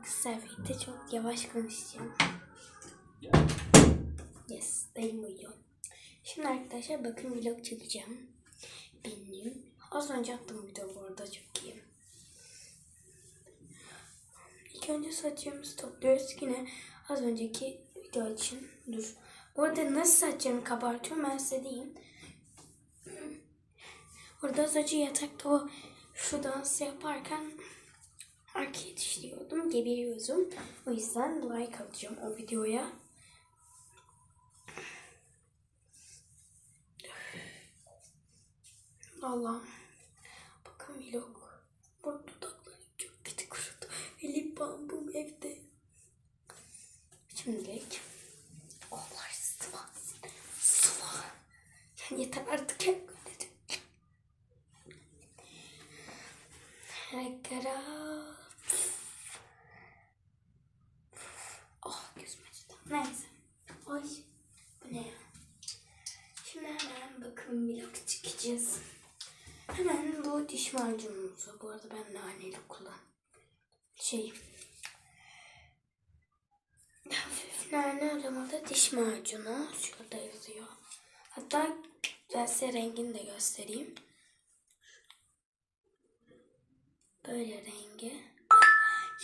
Kısa çok yavaş konuşacağım. Yes, dayım uyuyor. Şimdi arkadaşlar bakın vlog çekeceğim. Benim. Az önce attım video bu arada çok iyi. İlk önce saçlarımızı topluyoruz yine az önceki video için. Dur. Bu arada nasıl saçlarımı kabartıyorum ben size diyeyim. Orada az önce yatakta o şu dansı yaparken arkaya düşürüyordum, geberiyordum. O yüzden like alacağım o videoya. Allah'ım. Bakın vlog. Bu dudaklarım çok kötü kurudu. Ve lip balmım evde. Şimdilik kollar sıvasın. Sıva. Yani yeter artık hep Neyse. Ay bu ne ya? Şimdi hemen bakın vlog çekeceğiz. Hemen bu diş macunumuzu. Bu arada ben naneli kullan. Şey. Hafif nane aromalı diş macunu. Şurada yazıyor. Hatta ben size rengini de göstereyim. Böyle rengi.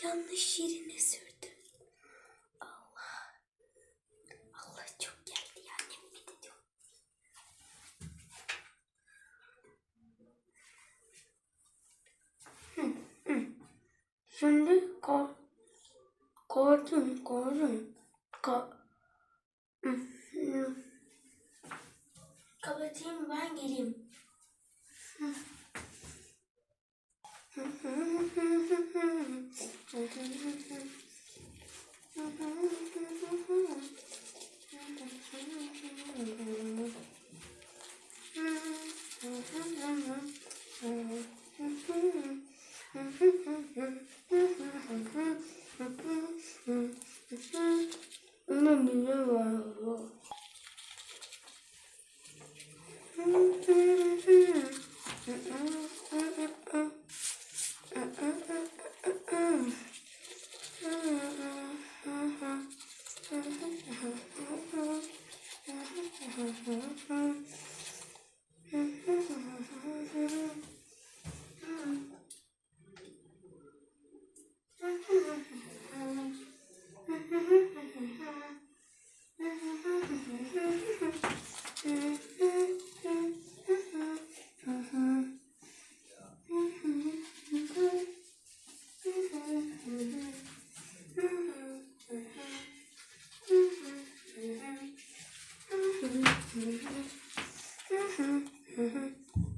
Yanlış yerine sürdüm. Allah. Allah çok geldi ya. Nefret ediyorum. Şimdi ko koydum koydum ko kapatayım ben geleyim. Mm-hmm.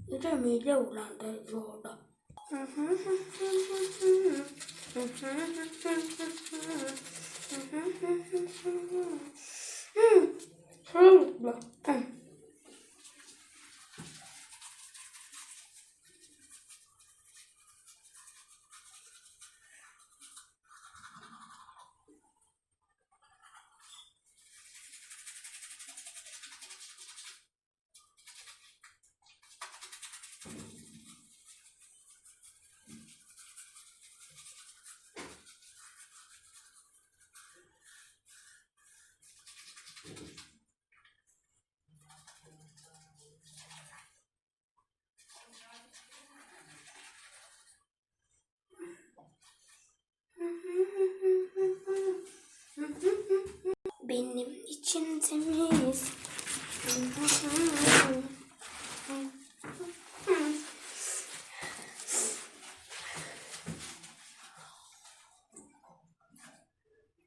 이름이 이제 올라온다 좋아라 음, 소름 돋아. Benim için temiz.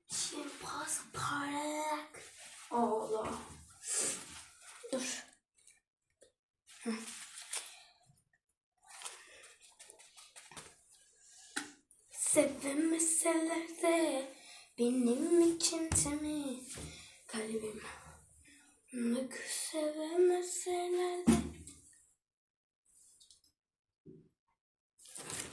Şimpas parlak. Allah. Dur. Hı. Sevemeseler de benim için temiz kalbim. Sevemeseler de